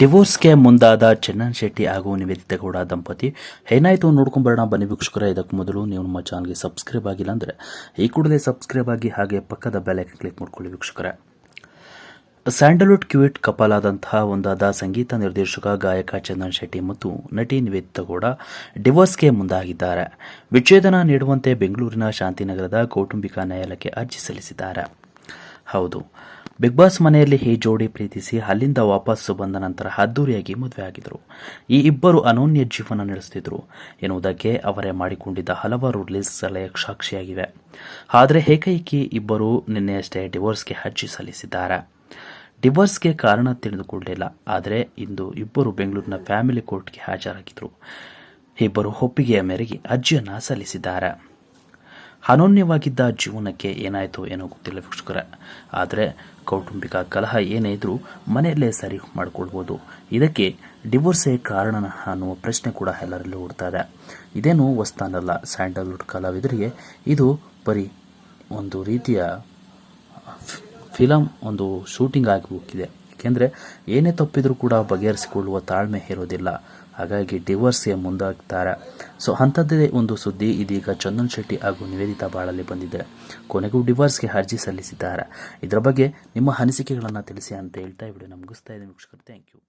ಡಿವೋರ್ಸ್ಗೆ ಮುಂದಾದ ಚನ್ನನ್ ಶೆಟ್ಟಿ ಹಾಗೂ ನಿವೇದಿತ ಗೌಡ ದಂಪತಿ. ಏನಾಯಿತು ನೋಡ್ಕೊಂಬರೋಣ ಬನ್ನಿ ವೀಕ್ಷಕರ, ಇದಕ್ಕೆ ಮೊದಲು ನೀವು ನಮ್ಮ ಚಾನಲ್ಗೆ ಸಬ್ಸ್ಕ್ರೈಬ್ ಆಗಿಲ್ಲ ಅಂದರೆ ಈ ಕೂಡಲೇ ಸಬ್ಸ್ಕ್ರೈಬ್ ಆಗಿ ಹಾಗೆ ಪಕ್ಕದ ಬೆಲೈಕನ್ ಕ್ಲಿಕ್ ಮಾಡ್ಕೊಳ್ಳಿ ವೀಕ್ಷಕರೇ. ಸ್ಯಾಂಡಲ್ವುಡ್ ಕ್ಯೂಟ್ ಕಪಲ್ ಆದಂತಹ ಒಂದಾದ ಸಂಗೀತ ನಿರ್ದೇಶಕ, ಗಾಯಕ ಚಂದನ್ ಶೆಟ್ಟಿ ಮತ್ತು ನಟಿ ನಿವೇದಿತ ಗೌಡ ಡಿವೋರ್ಸ್ಗೆ ಮುಂದಾಗಿದ್ದಾರೆ. ವಿಚ್ಛೇದನ ನೀಡುವಂತೆ ಬೆಂಗಳೂರಿನ ಶಾಂತಿನಗರದ ಕೌಟುಂಬಿಕ ನ್ಯಾಯಾಲಯಕ್ಕೆ ಅರ್ಜಿ ಸಲ್ಲಿಸಿದ್ದಾರೆ. ಹೌದು. ಬಿಗ್ ಬಾಸ್ ಮನೆಯಲ್ಲಿ ಈ ಜೋಡಿ ಪ್ರೀತಿಸಿ ಅಲ್ಲಿಂದ ವಾಪಸ್ಸು ಬಂದ ನಂತರ ಅದ್ದೂರಿಯಾಗಿ ಮದುವೆ ಆಗಿದ್ರು. ಈ ಇಬ್ಬರು ಅನೋನ್ಯ ಜೀವನ ನಡೆಸುತ್ತಿದ್ರು ಎನ್ನುವುದಕ್ಕೆ ಅವರೇ ಮಾಡಿಕೊಂಡಿದ್ದ ಹಲವಾರು ರಿಲೀಸ್ ಸಲಹೆ ಸಾಕ್ಷಿಯಾಗಿವೆ. ಆದರೆ ಏಕೈಕಿ ಇಬ್ಬರು ನಿನ್ನೆಯಷ್ಟೇ ಡಿವೋರ್ಸ್ಗೆ ಅರ್ಜಿ ಸಲ್ಲಿಸಿದ್ದಾರೆ. ಡಿವೋರ್ಸ್ಗೆ ಕಾರಣ ತಿಳಿದುಕೊಳ್ಳಲಿಲ್ಲ. ಆದರೆ ಇಂದು ಇಬ್ಬರು ಬೆಂಗಳೂರಿನ ಫ್ಯಾಮಿಲಿ ಕೋರ್ಟ್ಗೆ ಹಾಜರಾಗಿದ್ದರು ಇಬ್ಬರು ಒಪ್ಪಿಗೆಯ ಮೇರೆಗೆ ಅರ್ಜಿಯನ್ನು ಸಲ್ಲಿಸಿದ್ದಾರೆ. ಅನೋನ್ಯವಾಗಿದ್ದ ಜೀವನಕ್ಕೆ ಏನಾಯಿತು ಏನೋ ಗೊತ್ತಿಲ್ಲ ವೀಕ್ಷಕರೇ. ಆದರೆ ಕೌಟುಂಬಿಕ ಕಲಹ ಏನೇ ಇದ್ದರೂ ಮನೆಯಲ್ಲೇ ಸರಿ ಮಾಡಿಕೊಳ್ಬೋದು. ಇದಕ್ಕೆ ಡಿವೋರ್ಸೇ ಕಾರಣ ಅನ್ನುವ ಪ್ರಶ್ನೆ ಕೂಡ ಎಲ್ಲರಲ್ಲೂ ಹುಡ್ತಾ ಇದೆ. ಇದೇನು ವಸ್ತಾನಲ್ಲ ಸ್ಯಾಂಡಲ್ವುಡ್ ಕಲಾವಿದರಿಗೆ. ಇದು ಬರೀ ಒಂದು ರೀತಿಯ ಫಿಲಮ್ ಒಂದು ಶೂಟಿಂಗ್ ಆಗಿ ಹೋಗಿದೆ. ಏಕೆಂದರೆ ಏನೇ ತಪ್ಪಿದ್ರೂ ಕೂಡ ಬಗೆಹರಿಸಿಕೊಳ್ಳುವ ತಾಳ್ಮೆ ಇರೋದಿಲ್ಲ. ಹಾಗಾಗಿ ಡಿವೋರ್ಸ್ಗೆ ಮುಂದಾಗ್ತಾರೆ. ಸೊ ಅಂಥದ್ದೇ ಒಂದು ಸುದ್ದಿ ಇದೀಗ ಚಂದನ್ ಶೆಟ್ಟಿ ಹಾಗೂ ನಿವೇದಿತಾ ಬಾಳಲ್ಲಿ ಬಂದಿದೆ. ಕೊನೆಗೂ ಡಿವೋರ್ಸ್ಗೆ ಅರ್ಜಿ ಸಲ್ಲಿಸಿದ್ದಾರೆ. ಇದರ ಬಗ್ಗೆ ನಿಮ್ಮ ಅನಿಸಿಕೆಗಳನ್ನು ತಿಳಿಸಿ ಅಂತ ಹೇಳ್ತಾ ಇವಿಡಿಯೋ ಮುಗಿಸ್ತಾ ಇದ್ದೀನಿ. ವೀಕ್ಷಕರು ಥ್ಯಾಂಕ್ ಯು